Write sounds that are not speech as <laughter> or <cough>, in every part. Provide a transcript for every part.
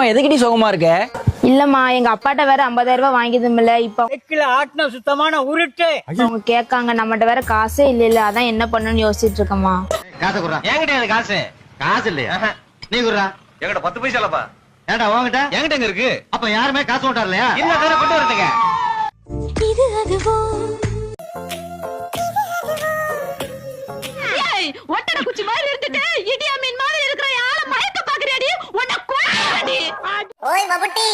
என்னம்மா எதுக்கிட்டி சோகமா இருக்க? இல்லம்மா எங்க அப்பாட்ட வேற 50000 ரூபாய் வாங்கியதுமில்ல இப்ப தெக்கில ஆட்டின சுத்தமான உருட்டு. அவங்க கேட்காங்க நம்மகிட்ட வேற காசே இல்ல இல்ல அதான் என்ன பண்ணணும்னு யோசிச்சுட்டு இருக்கேம்மா. காசை குடுறா. என்கிட்ட காசு? காசு இல்லையா? நீ குடுறா. என்கிட்ட பத்து பைசா இல்லப்பா. ஏன்டா உன்கிட்ட? என்கிட்ட எங்க இருக்கு? அப்ப யாருமே காசு கொண்டாரு இல்லையா இல்ல தானே கொண்டு வரதுங்க இது அதுவோ? ஒட்டட குச்சி மாதிரி இருந்துட்டு இடியா மீன் மாதிரி ഓയ് മമ്മൂട്ടി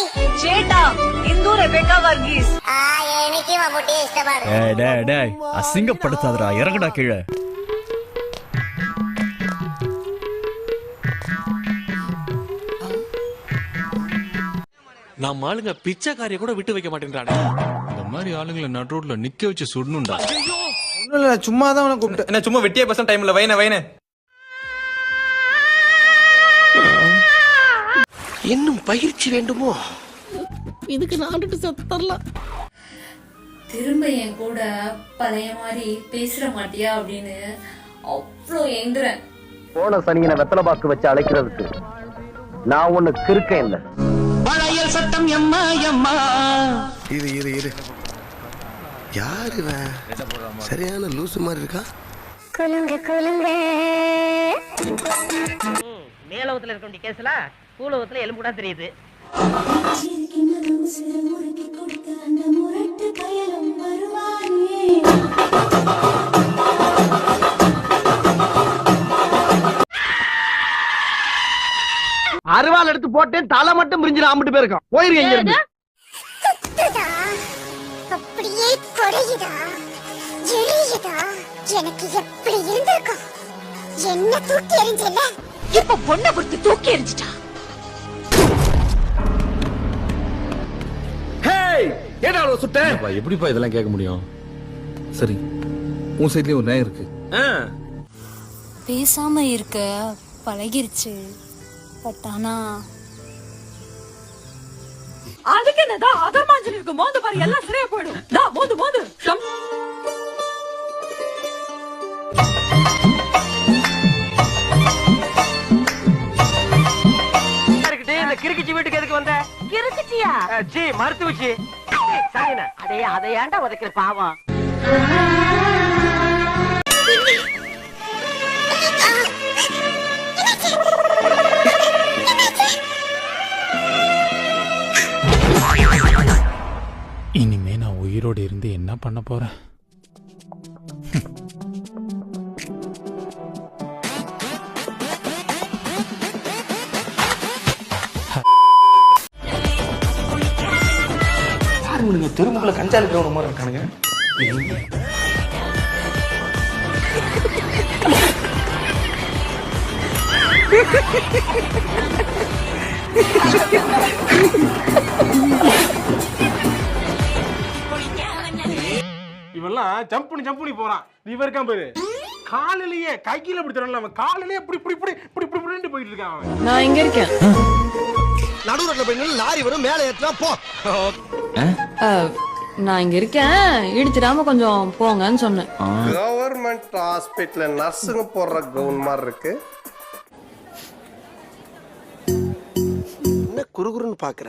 ചേട്ടാ ഇന്ദു റെബേക്ക വർഗീസ് ആ എനിക്ക് മമ്മൂട്ടിയെ ഇഷ്ടമാണ് ഏയ് ഡേയ് ഡേയ് അസിംഗപ്പെടുത്താതടാ ഇറങ്ങടാ കീഴേ நம்ம ஆளுங்க பிச்சைக்காரிய கூட விட்டு வைக்க மாட்டேங்கிறானே இந்த மாதிரி ஆளுங்களை நட் ரோட்ல நிக்க வச்சு சுடணும்டா. சும்மா தான் கூப்பிட்டு என்ன சும்மா வெட்டியா பசங்க டைம்ல வைன வைன இன்னும் பயிற்சி வேண்டுமோ? இதுக்கு நான் சத்தரலாம் திரும்ப என் கூட பழைய மாதிரி பேசுற மாட்டியா அப்படின்னு அவ்வளோ எங்குறேன் போன சனியனை வெத்தலை பாக்கு வச்சு அழைக்கிறதுக்கு நான் ஒண்ணு கிருக்க இல்ல. பழையல் சத்தம் எம்மா எம்மா? இரு இரு இது யார் இவன்? சரியான லூசு மாதிரி இருக்கா? குலுங்க குலுங்க. மேலோகத்துல இருக்க வேண்டிய கேஸ்லாம் பூலோகத்துல எலும்பு கூட தெரியுது. அருவாள் எடுத்து போட்டேன் தலை மட்டும் பிரிஞ்சு ஆம்பிட்டு போயிருக்கான் போயிருங்க இங்க இருந்து. அப்படியே கொடையுதா எரியுதா எனக்கு எப்படி இருந்திருக்கும்? என்ன தூக்கி எறிஞ்சல இப்ப பொண்ணை கொடுத்து தூக்கி எரிஞ்சிட்டா ஏடா அவ்வளவு சுட்டேன் எப்படிப்பா இதெல்லாம் கேட்க முடியும்? சரி உன் சைட்லயும் ஒரு நியாயம் இருக்கு. பேசாம இருக்க பழகிருச்சு. பட் ஆனா அதுக்கு என்னதான் அதர்மாஞ்சல் இருக்கு மோந்து பாரு எல்லாம் சரியா போயிடும். மோந்து மோந்து. கிறுக்குச்சியா அஹ், சீ மருத்துவச்சி சரிண்ணா. அதே அதை ஏன்டா உதைக்கிற பாவம்? இனிமே நான் உயிரோடு இருந்து என்ன பண்ண போறேன்? தெருமுக்குள்ள கஞ்சா இருக்கிறவன மாதிரி இருக்கானுங்க. இவெல்லாம் ஜம்ப் பண்ணி ஜம்ப் பண்ணி போறான் இவன் இருக்கான் பாரு. காலிலேயே கையில இப்படி தரல அவன். காலிலேயே இப்படி இப்படி இப்படி இப்படி இப்படி போயிட்டு இருக்கான் நான் இங்க இருக்கேன். நடு ரோட்ல போய் நின்னு லாரி வரும் மேல ஏத்துனா போ. நான் இங்க இருக்கேன். இடிச்சிடாம கொஞ்சம் போங்கன்னு சொன்னேன். கவர்மெண்ட் ஹாஸ்பிட்டல்ல நர்ஸுங்க போடுற கவுன் மாதிரி இருக்கு. என்ன குறுகுறுன்னு பாக்குற?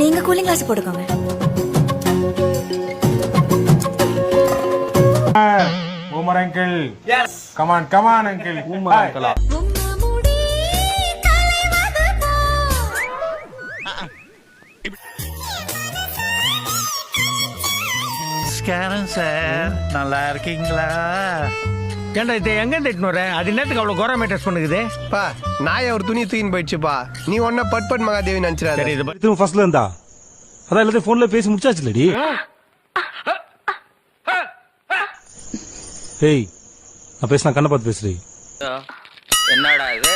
நீங்க கூலிங் கிளாஸ் போட்டுக்கோங்க. Boomer uncle yes come on come on uncle boomer அங்கிளா sir நல்லா இருக்கீங்களா? ஏன்டா இதை எங்க இட்டுன்னு வர? அது நேரத்துக்கு அவ்வளவு கோரா மேட்டர்ஸ் பண்ணுக்குது பா நாய ஒரு துணி தூக்கின்னு போயிடுச்சுப்பா. நீ ஒன்ன பட் பட் மகாதேவி நினைச்சிடாத. சரி இது திரும்ப ஃபர்ஸ்ட்ல இருந்தா? அதான் எல்லாத்தையும் போன்ல பேசி முடிச்சாச்சு இல்லடி ஏய் நான் பேசினா கண்ணை பார்த்து பேசுறீ என்னடா இது?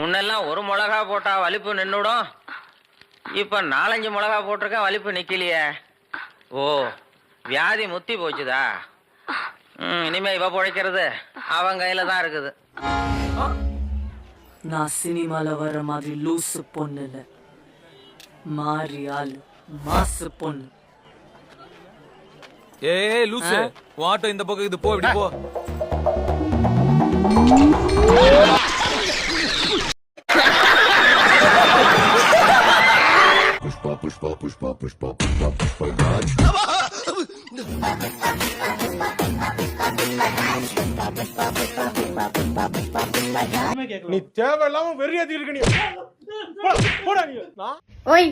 முன்னெல்லாம் ஒரு மிளகா போட்டா வலிப்பு நின்னுடும். இப்ப நாலஞ்சு மிளகா போட்டிருக்கேன் வலிப்பு நிக்கலையே. ஓ வியாதி முத்தி போச்சுதா? இனிமே இவ பொழைக்கிறது அவன் கையில தான் இருக்குது. நான் சினிமால வர்ற மாதிரி லூசு பொண்ணு இல்ல மாறி ஆளு மாசு பொண்ணு. ஏய் லூசு. ஆட்டோ இந்த பக்கம் இது போ இப்படி போ. நீ தேவையில்லாம வெறியாத்தி இருக்க நீ. போடா, போடா நீ. நான் ஓய்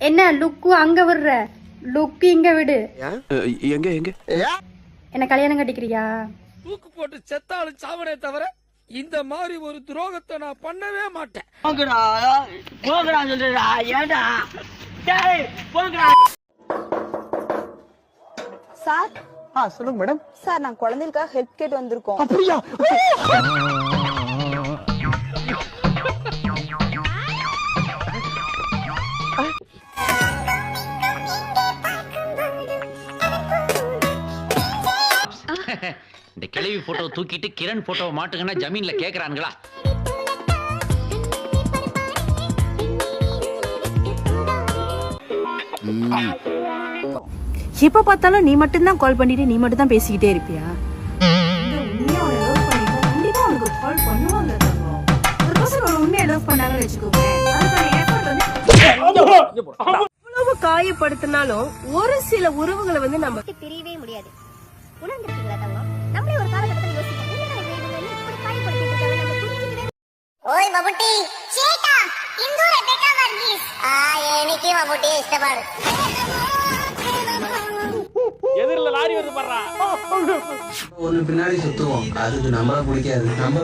என்ன லுக்கு அங்க விடுற? லுக்கு இங்க விடு. எங்க எங்க? என்ன கல்யாணம் கட்டிக்கிறியா? தூக்கு போட்டு செத்தாலும் சாவனே தவிர இந்த மாதிரி ஒரு துரோகத்தை நான் பண்ணவே மாட்டேன். சார். ஆ சொல்லுங்க மேடம். சார் நான் குழந்தைகளுக்காக ஹெல்ப் கேட்டு வந்திருக்கோம். அப்படியா? <laughs> இந்த கிழவி போட்டோ தூக்கிட்டு கிரண் போட்டோவை மாட்டுங்கன்னா ஜமீன்ல கேக்குறானுங்களா? எப்ப பார்த்தாலும் நீ மட்டும் தான் கால் பண்ணிட்டு நீ மட்டும் தான் பேசிக்கிட்டே இருப்பியா? அவ்வளவு காயப்படுத்தினாலும் ஒரு சில உறவுகளை வந்து நம்ம பிரியவே முடியாது. நம்ம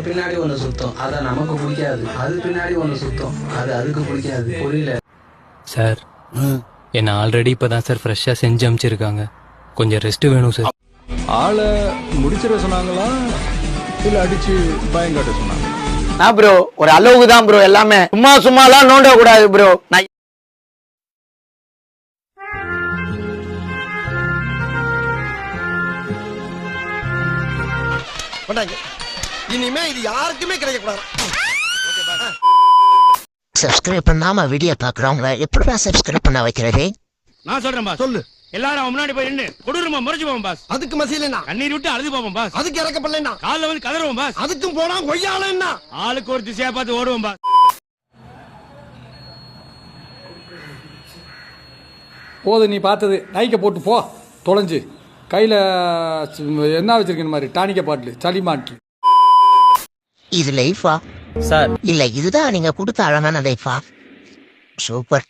பின்னாடி ஒண்ணு சுத்தம். அத நமக்கு பிடிக்காது. அது பின்னாடி ஒண்ணு சுத்தம். அதுக்கு பிடிக்காது. புரியல? சார் என்ன ஆல்ரெடி இப்பதான் சார் ஃப்ரெஷ்ஷா செஞ்சு அமிச்சிருக்காங்க. கொஞ்சம் ரெஸ்ட் வேணும் சார். ஆளை முடிச்சிட சொன்னாங்களா? இல்ல அடிச்சு பயங்காட்ட சொன்னாங்க? நான் ப்ரோ ஒரு அளவுக்கு தான் ப்ரோ எல்லாமே. சும்மா சும்மாலாம் நோண்ட கூடாது ப்ரோ நான் இனிமே இது யாருக்குமே கிடைக்க கூடாது சப்ஸ்கிரைப் பண்ணாம வீடியோ பாக்குறவங்க எப்படிடா சப்ஸ்கிரைப் பண்ண வைக்கிறது? நான் சொல்றேன் பாஸ் சொல்லு. எல்லாரும் அவன் முன்னாடி போய் நின்று கொடூரமா முறைச்சு போவோம் பாஸ். அதுக்கு மசியலனா கண்ணீர் விட்டு அழுது போவோம் பாஸ். அதுக்கு இறக்கப்படலைனா காலில் வந்து கதறுவோம் பாஸ். அதுக்கும் போனா கொய்யாலன்னா ஆளுக்கு ஒரு திசையா பார்த்து ஓடுவோம் பாஸ். போது நீ பார்த்தது. நைக்க போட்டு போ. தொலைஞ்சு. கையில என்ன வச்சிருக்கேன் மாதிரி? டானிக்க பாட்டில் சளி மாட்டில் இது லைஃபா? சார். இல்ல இதுதான் நீங்க கொடுத்த அழகான லைஃபா? சூப்பர்.